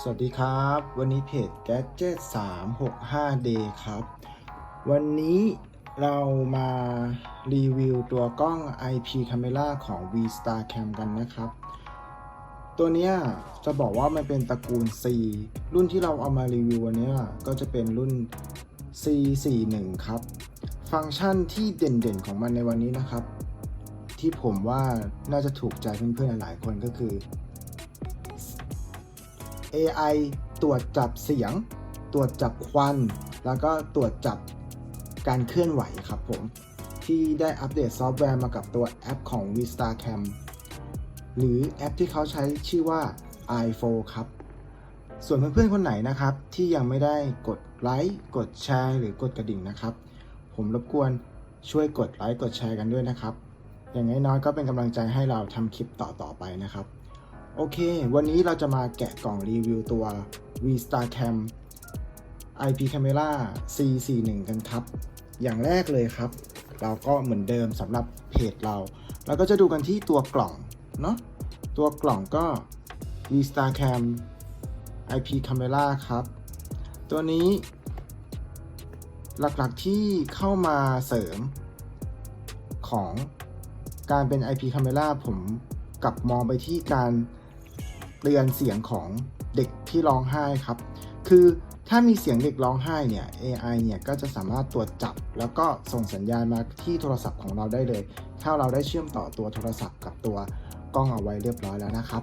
สวัสดีครับ วันนี้เพจ Gadget 365 Day ครับ วันนี้เรามารีวิวตัวกล้อง IP Camera ของ V Star Cam กันนะครับ ตัวเนี้ยจะบอกว่ามันเป็นตระกูล C รุ่นที่เราเอามารีวิววันนี้ก็จะเป็นรุ่น C41 ครับ ฟังก์ชันที่เด่นๆของมันในวันนี้นะครับ ที่ผมว่าน่าจะถูกใจเพื่อนๆหลายคนก็คือ AI ตรวจจับเสียง ตรวจจับควัน แล้วก็ตรวจจับการเคลื่อนไหวครับผม ที่ได้อัปเดตซอฟต์แวร์มากับตัวแอปของ Vista Cam หรือแอปที่เขาใช้ชื่อว่า i4 ครับ ส่วนเพื่อนๆคนไหนนะครับ ที่ยังไม่ได้กดไลค์กดแชร์หรือกดกระดิ่งนะครับ ผมรบกวนช่วยกดไลค์กดแชร์กันด้วยนะครับ อย่างน้อยๆก็เป็นกำลังใจให้เราทำคลิปต่อๆไปนะครับ โอเค วันนี้เราจะมาแกะกล่องรีวิวตัว V Star Cam IP Camera C41 กันครับ อย่างแรกเลยครับ เราก็เหมือนเดิมสำหรับเพจเรา เราก็จะดูกันที่ตัวกล่องเนาะ ตัวกล่องก็ V Star Cam IP Camera ครับ ตัวนี้ หลักๆที่เข้ามาเสริมของการเป็น IP Camera ผมกลับมองไปที่การ เตือนเสียงของเด็กที่ร้องไห้ครับ คือถ้ามีเสียงเด็กร้องไห้เนี่ย AI เนี่ยก็จะสามารถตรวจจับ แล้วก็ส่งสัญญาณมาที่โทรศัพท์ของเราได้เลย ถ้าเราได้เชื่อมต่อตัวโทรศัพท์กับตัวกล้องเอาไว้เรียบร้อยแล้วนะครับ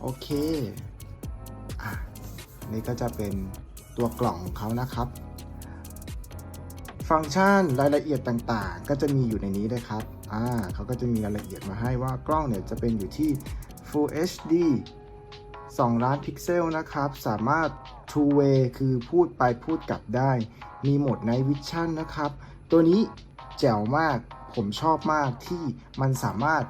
โอเคอะนี่ก็จะเป็นตัวกล่องของเขานะครับ ฟังก์ชันรายละเอียดต่างๆ ก็จะมีอยู่ในนี้เลยครับอ่าเขาก็จะมีรายละเอียดมาให้ว่ากล้องเนี่ยจะเป็นอยู่ที่ Full HD 2 ล้านพิกเซลนะครับ สามารถ Two Way คือพูดไปพูดกลับได้ มีโหมด Night Vision นะครับ ตัวนี้แจ๋วมาก ผมชอบมากที่มันสามารถ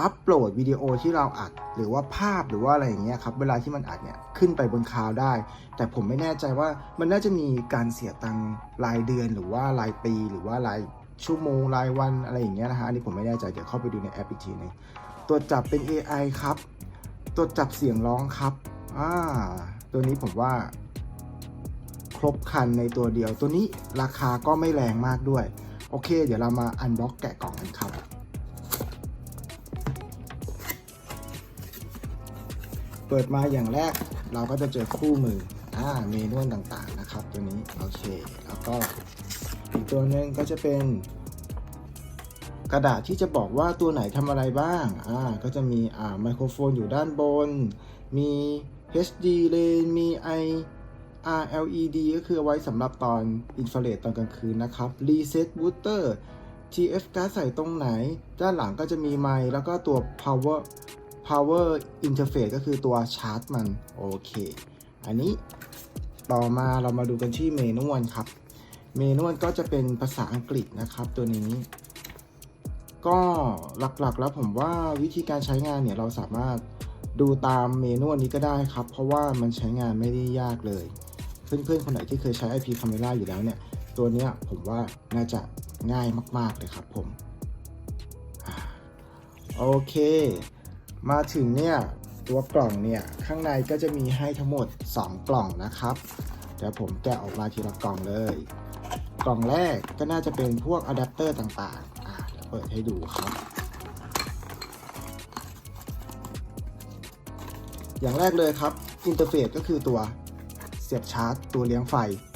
อัปโหลดวิดีโอที่เราอัด หรือว่าภาพหรือว่าอะไรอย่างเงี้ยครับ เวลาที่มันอัดเนี่ย ขึ้นไปบนคลาวได้ แต่ผมไม่แน่ใจว่ามันน่าจะมีการเสียตังค์รายเดือนหรือว่ารายปีหรือว่ารายชั่วโมงรายวันอะไรอย่างเงี้ยนะฮะ อันนี้ผมไม่แน่ใจ เดี๋ยวเข้าไปดูในแอปอีกทีหนึง ตรวจจับเป็น AI ครับ ตรวจจับเสียงร้องครับอ่าตัวนี้ผมว่า ครบคันในตัวเดียว ตัวนี้ราคาก็ไม่แรงมากด้วย โอเค เดี๋ยวเรามาอันบ็อกแกะกล่องกันครับ เปิดมาอย่างแรกเราก็จะเจอคู่มืออ่าเมนูต่างๆนะครับ ตัวนี้ โอเค แล้วก็อีกตัวหนึ่งก็จะเป็น กระดาษที่จะบอกว่าตัวไหนทำอะไรบ้างอ่าก็จะมีอ่าไมโครโฟนอยู่ด้านบน มี HD lane มี I RLED ก็คือเอาไว้สำหรับตอนอินฟราเรดตอนกลางคืนนะครับ Reset Booster TF การ์ดใส่ตรงไหน ด้านหลังก็จะมีไมค์แล้วก็ตัว power power interface ก็คือตัวชาร์จมัน โอเค อันนี้ต่อมาเรามาดูกันที่เมนูนครับ เมนูนก็จะเป็นภาษาอังกฤษนะครับตัวนี้ ก็หลักๆแล้วผมว่าวิธีการใช้งานเนี่ยเราสามารถดูตามเมนูนี้ก็ได้ครับ เพราะว่ามันใช้งานไม่ได้ยากเลย เพื่อนๆ คนไหนที่เคยใช้ IP Camera อยู่แล้วเนี่ย ตัวเนี้ยผมว่าน่าจะง่ายมาก ๆ เลยครับผม โอเค มาถึงเนี่ย ตัวกล่องเนี่ย ข้างในก็จะมีให้ทั้งหมด 2 กล่องนะครับ เดี๋ยวผมแกะออกมาทีละกล่องเลย กล่องแรกก็น่าจะเป็นพวกอะแดปเตอร์ต่างๆ เปิดให้ดูครับ อย่างแรกเลยครับอินเทอร์เฟซก็คือตัวเสียบชาร์จ ตัวเลี้ยงไฟ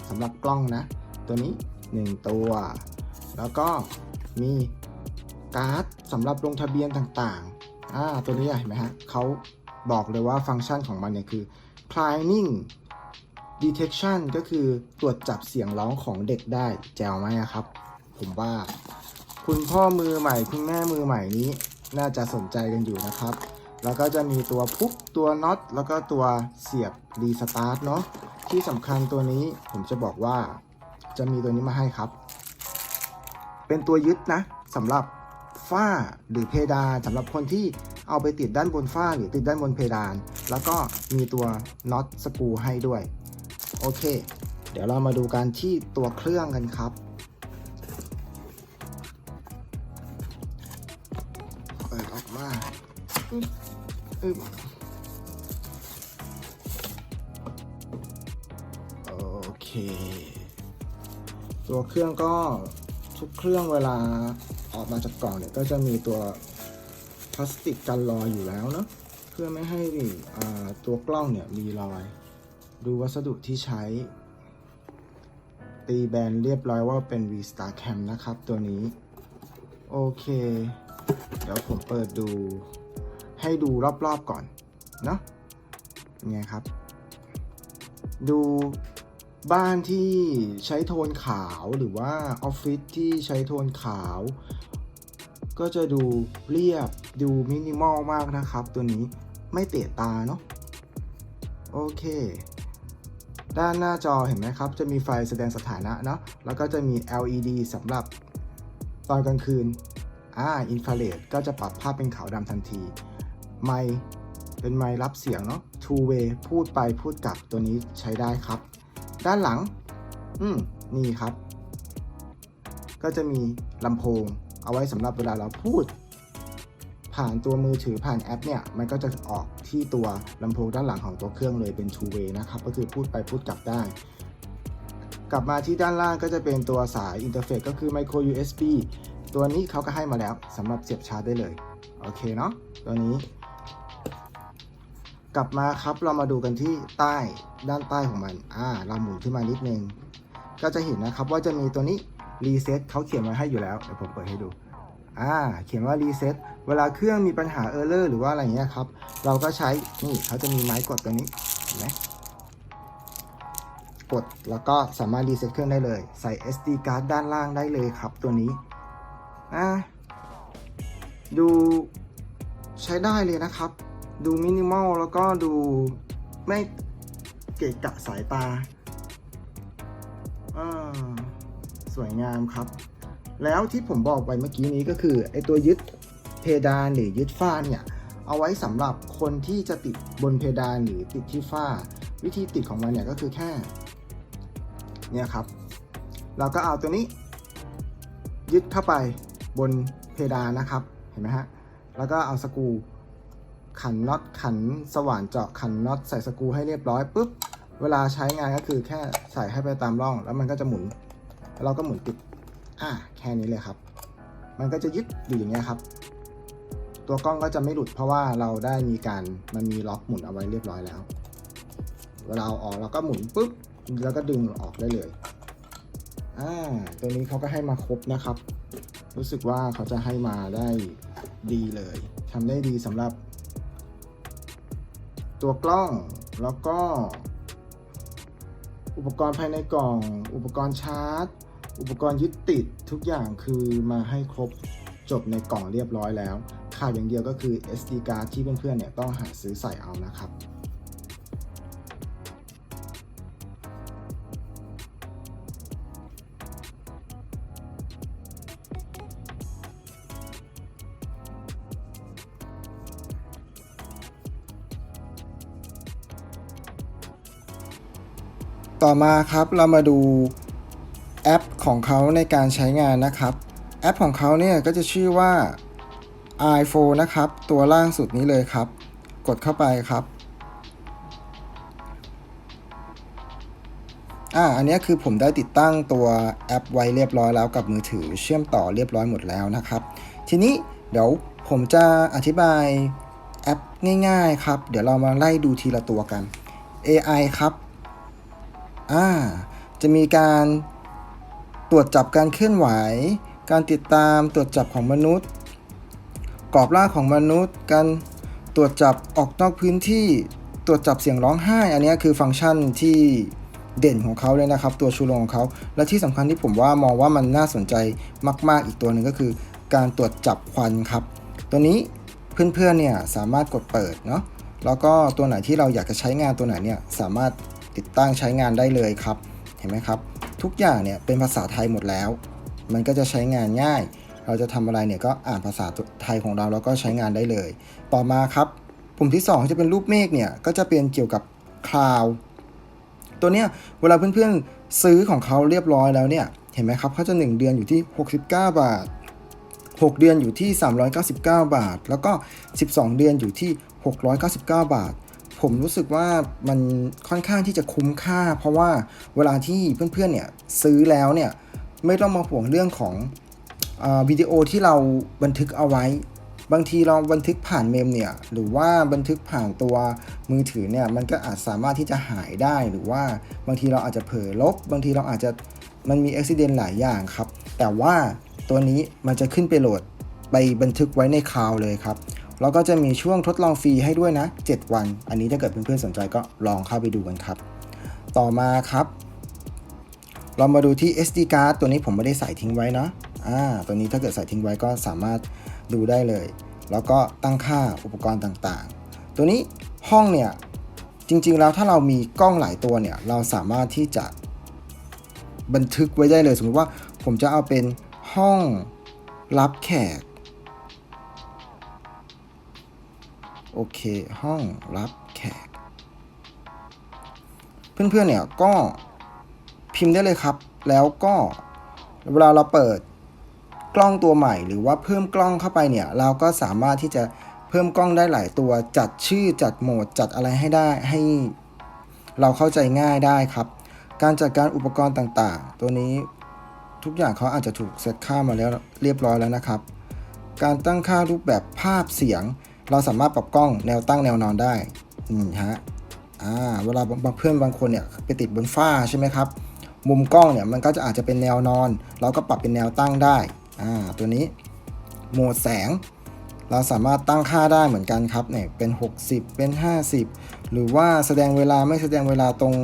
สำหรับกล้องนะ ตัวนี้ 1 ตัว แล้วก็มีการ์ดสำหรับลงทะเบียนต่างๆอ่าตัวนี้เห็นไหมฮะเขาบอกเลยว่าฟังก์ชันของมันเนี่ยคือ cleaning detection ก็คือตรวจจับเสียงร้องของเด็กได้แจ๋วไหมครับ ผมว่า คุณพ่อมือใหม่ คุณแม่มือใหม่นี้ น่าจะสนใจกันอยู่นะครับ แล้วก็จะมีตัวพุกตัวน็อตแล้วก็ตัวเสียบรีสตาร์ทเนาะที่สำคัญตัวนี้ผมจะบอกว่า จะมีตัวนี้มาให้ครับ เป็นตัวยึดนะสำหรับฝ้าหรือเพดานสำหรับคนที่เอาไปติดด้านบนฝ้าหรือติดด้านบนเพดาน แล้วก็มีตัวน็อตสกูให้ด้วย โอเค เดี๋ยวเรามาดูกันที่ตัวเครื่องกันครับ อึบโอเค ตัวเครื่องก็ทุกเครื่องเวลาออกมาจากกล่องเนี่ยก็จะมีตัวพลาสติกกันรอยอยู่แล้วเนาะเพื่อไม่ให้ตัวกล้องเนี่ยมีรอย ดูวัสดุที่ใช้ ตีแบนเรียบร้อยว่าเป็น V Star Cam นะครับตัวนี้ โอเค เดี๋ยวผมเปิดดู ให้ดูรอบๆก่อนเนาะนไงครับ ดูบ้านที่ใช้โทนขาวหรือว่าออฟฟิศที่ใช้โทนขาว ก็จะดูเรียบดูมินิมอลมากนะครับ ตัวนี้ไม่เตะตาเนาะโอเคด้านหน้าจอเห็นไหมครับ จะมีไฟแสดงสถานะเนาะแล้วก็จะมี LED สำหรับตอนกลางคืน อ่า อินฟราเรดก็จะปรับภาพเป็นขาวดำทันที ไมค์เป็นไมค์รับเสียงเนาะ two way พูดไปพูดกลับตัวนี้ใช้ได้ครับ ด้านหลัง อืมนี่ครับ ก็จะมีลำโพง เอาไว้สำหรับเวลาเราพูด ผ่านตัวมือถือผ่านแอปเนี่ย มันก็จะออกที่ตัวลำโพงด้านหลังของตัวเครื่องเลยเป็น two way นะครับ ก็คือพูดไปพูดกลับได้กลับมาที่ด้านล่างก็จะเป็นตัวสายอินเทอร์เฟซก็คือ micro USB ตัวนี้เขาก็ให้มาแล้วสำหรับเสียบชาร์จได้เลย โอเคเนาะตัวนี้ กลับมาครับเรามาดูกันที่ใต้ด้านใต้ของมัน อ่า เราหมุนขึ้นมานิดนึง ก็จะเห็นนะครับว่าจะมีตัวนี้รีเซ็ตเขาเขียนไว้ให้อยู่แล้ว เดี๋ยวผมเปิดให้ดู อ่า เขียนว่ารีเซ็ตเวลาเครื่องมีปัญหาเออร์เลอร์หรือว่าอะไรเงี้ยครับ เราก็ใช้ นี่เขาจะมีไม้กดตัวนี้ เห็นไหมกดแล้วก็สามารถรีเซ็ตเครื่องได้เลย ใส่ SD card ด้านล่างได้เลยครับตัวนี้ อ่า ดูใช้ได้เลยนะครับ ดูมินิมอลแล้วก็ดูไม่เกะกะสายตาอ่าสวยงามครับ แล้วที่ผมบอกไปเมื่อกี้นี้ก็คือไอตัวยึดเพดานหรือยึดฝ้าเนี่ย เอาไว้สำหรับคนที่จะติดบนเพดานหรือติดที่ฝ้า วิธีติดของมันเนี่ยก็คือแค่ เนี่ยครับ เราก็เอาตัวนี้ ยึดเข้าไปบนเพดานนะครับ เห็นไหมฮะ แล้วก็เอาสกรู ขันน็อตขันสว่านเจาะขันน็อตใส่สกรูให้เรียบร้อยปุ๊บเวลาใช้งานก็คือแค่ใส่ให้ไปตามร่อง แล้วมันก็จะหมุนแล้วเราก็หมุนติดอ่าแค่นี้เลยครับ มันก็จะยึดอยู่อย่างเงี้ยครับ ตัวกล้องก็จะไม่หลุดเพราะว่าเราได้มีการมันมีล็อกหมุนเอาไว้เรียบร้อยแล้ว เวลาเอาออกเราก็หมุนปุ๊บแล้วก็ดึงออกได้เลยอ่าตัวนี้เขาก็ให้มาครบนะครับ รู้สึกว่าเขาจะให้มาได้ดีเลยทำได้ดีสำหรับ ตัวกล้องแล้วก็ อุปกรณ์ภายในกล่อง อุปกรณ์ชาร์จ อุปกรณ์ยึดติดทุกอย่างคือมาให้ครบจบในกล่องเรียบร้อยแล้ว ขาดอย่างเดียวก็คือ SD card ที่เพื่อนๆเนี่ยต้องหาซื้อใส่เอานะครับ ต่อมาครับเรามาดูแอปของเขาในการใช้งานนะครับ แอปของเขาเนี่ยก็จะชื่อว่า iPhone นะครับ ตัวล่างสุดนี้เลยครับ กดเข้าไปครับอ่าอันนี้คือผมได้ติดตั้งตัวแอปไว้เรียบร้อยแล้วกับมือถือ เชื่อมต่อเรียบร้อยหมดแล้วนะครับ ทีนี้เดี๋ยวผมจะอธิบายแอปง่ายๆครับ เดี๋ยวเรามาไล่ดูทีละตัวกัน AI ครับ อ่าจะมีการตรวจจับการเคลื่อนไหว การติดตามตรวจจับของมนุษย์ กรอบล่างของมนุษย์ การตรวจจับออกนอกพื้นที่ ตรวจจับเสียงร้องไห้ อันนี้คือฟังก์ชันที่เด่นของเขาเลยนะครับ ตัวชูโรงของเขา และที่สำคัญที่ผมว่ามองว่ามันน่าสนใจมาก ๆ อีกตัวหนึ่งก็คือ การตรวจจับควันครับ ตัวนี้เพื่อนๆเนี่ยสามารถกดเปิดเนาะแล้วก็ตัวไหนที่เราอยากจะใช้งานตัวไหนเนี่ยสามารถ ติดตั้งใช้งานได้เลยครับ เห็นไหมครับ ทุกอย่างเนี่ยเป็นภาษาไทยหมดแล้ว มันก็จะใช้งานง่าย เราจะทำอะไรเนี่ยก็อ่านภาษาไทยของเราแล้วก็ใช้งานได้เลย ต่อมาครับปุ่มที่ 2 จะเป็นรูปเมฆเนี่ยก็จะเป็นเกี่ยวกับคลาวตัวเนี้ยเวลาเพื่อนๆซื้อของเขาเรียบร้อยแล้วเนี่ยเห็นไหมครับเขาจะ 1 เดือนอยู่ที่ 69 บาท 6 เดือนอยู่ที่ 399 บาท แล้วก็ 12 เดือนอยู่ที่ 699 บาท ผมรู้สึกว่ามันค่อนข้างที่จะคุ้มค่า เพราะว่าเวลาที่เพื่อนๆเนี่ยซื้อแล้วเนี่ยไม่ต้องมาห่วงเรื่องของอวิดีโอที่เราบันทึกเอาไว้ บางทีเราบันทึกผ่านเมมเนี่ยหรือว่าบันทึกผ่านตัวมือถือเนี่ยมันก็อาจสามารถที่จะหายได้หรือว่าบางทีเราอาจจะเผลอลบ บางทีเราอาจจะมันมีอุบิเหตุหลายอย่างครับ แต่ว่าตัวนี้มันจะขึ้นไปโหลดไปบันทึกไว้ในคลาวเลยครับ แล้วก็จะมีช่วงทดลองฟรีให้ด้วยนะ 7 วัน อันนี้ถ้าเกิดเพื่อนๆสนใจก็ลองเข้าไปดูกันครับ ต่อมาครับ เรามาดูที่ SD card ตัวนี้ผมไม่ได้ใส่ทิ้งไว้นะอ่าตัวนี้ถ้าเกิดใส่ทิ้งไว้ก็สามารถดูได้เลย แล้วก็ตั้งค่าอุปกรณ์ต่างๆ ตัวนี้ห้องเนี่ยจริงๆแล้วถ้าเรามีกล้องหลายตัวเนี่ยเราสามารถที่จะบันทึกไว้ได้เลย สมมติว่าผมจะเอาเป็นห้องรับแขก โอเค ห้องรับแขก เพื่อนๆเนี่ยก็พิมพ์ได้เลยครับ แล้วก็เวลาเราเปิดกล้องตัวใหม่ หรือว่าเพิ่มกล้องเข้าไปเนี่ย เราก็สามารถที่จะเพิ่มกล้องได้หลายตัว จัดชื่อจัดโหมดจัดอะไรให้ได้ให้เราเข้าใจง่ายได้ครับ การจัดการอุปกรณ์ต่างๆ ตัวนี้ทุกอย่างเขาอาจจะถูกเซตค่ามาแล้วเรียบร้อยแล้วนะครับ การตั้งค่ารูปแบบภาพเสียง เราสามารถปรับกล้องแนวตั้งแนวนอนได้นี่ฮะอ่าเวลาบางเพื่อนบางคนเนี่ยไปติดบนฝ้าใช่ไหมครับ มุมกล้องเนี่ยมันก็จะอาจจะเป็นแนวนอน เราก็ปรับเป็นแนวตั้งได้อ่าตัวนี้โหมดแสง เราสามารถตั้งค่าได้เหมือนกันครับเนี่ยเป็น 60 เป็น 50 หรือว่าแสดงเวลาไม่แสดงเวลาตรง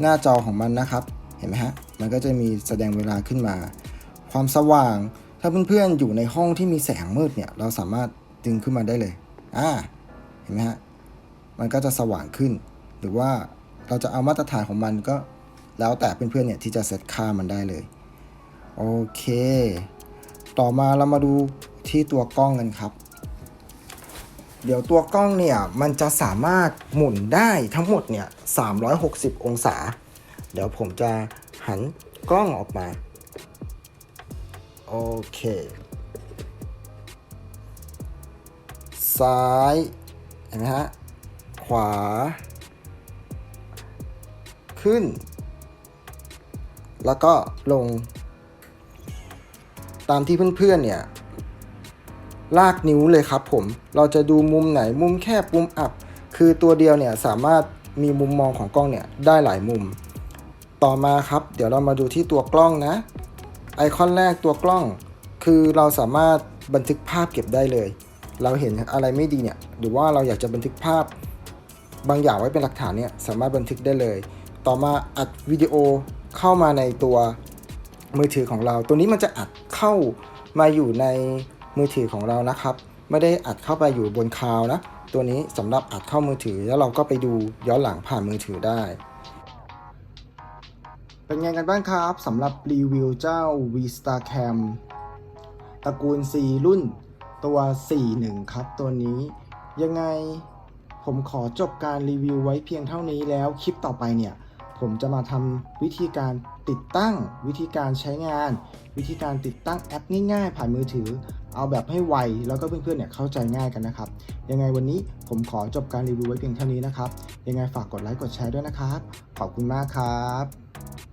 หน้าจอของมันนะครับ เห็นไหมฮะมันก็จะมีแสดงเวลาขึ้นมา ความสว่างถ้าเพื่อนๆอยู่ในห้องที่มีแสงมืดเนี่ยเราสามารถดึงขึ้นมาได้เลย อ่าเห็นไหมฮะมันก็จะสว่างขึ้น หรือว่าเราจะเอามาตรฐานของมันก็แล้วแต่เพื่อนๆเนี่ยที่จะเซตค่ามันได้เลยโอเค ต่อมาเรามาดูที่ตัวกล้องกันครับ เดี๋ยวตัวกล้องเนี่ยมันจะสามารถหมุนได้ทั้งหมดเนี่ย360 องศา เดี๋ยวผมจะหันกล้องออกมา โอเค ซ้าย เห็นไหมฮะ ขวา ขึ้น แล้วก็ลง ตามที่เพื่อนๆเนี่ย ลากนิ้วเลยครับผม เราจะดูมุมไหน มุมแคบ มุมอับ คือตัวเดียวเนี่ยสามารถมีมุมมองของกล้องเนี่ยได้หลายมุม ต่อมาครับ เดี๋ยวเรามาดูที่ตัวกล้องนะ ไอคอนแรกตัวกล้อง คือเราสามารถบันทึกภาพเก็บได้เลย เราเห็นอะไรไม่ดีเนี่ยหรือว่าเราอยากจะบันทึกภาพ บางอย่างไว้เป็นหลักฐานเนี่ยสามารถบันทึกได้เลย ต่อมาอัดวิดีโอเข้ามาในตัวมือถือของเรา ตัวนี้มันจะอัดเข้ามาอยู่ในมือถือของเรานะครับ ไม่ได้อัดเข้าไปอยู่บนคลาวนะตัวนี้สำหรับอัดเข้ามือถือแล้วเราก็ไปดูย้อนหลังผ่านมือถือได้ เป็นไงกันบ้างครับสำหรับรีวิวเจ้า V Star Cam ตระกูล4รุ่น ตัว 41 ครับตัวนี้ ยังไงผมขอจบการรีวิวไว้เพียงเท่านี้แล้วคลิปต่อไปเนี่ย ผมจะมาทำวิธีการติดตั้งวิธีการใช้งาน วิธีการติดตั้งแอปง่ายๆ ผ่านมือถือ เอาแบบให้ไวแล้วก็เพื่อนๆเนี่ยเข้าใจง่ายกันนะครับ ยังไงวันนี้ผมขอจบการรีวิวไว้เพียงเท่านี้นะครับ ยังไงฝากกดไลค์กดแชร์ด้วยนะครับ ขอบคุณมากครับ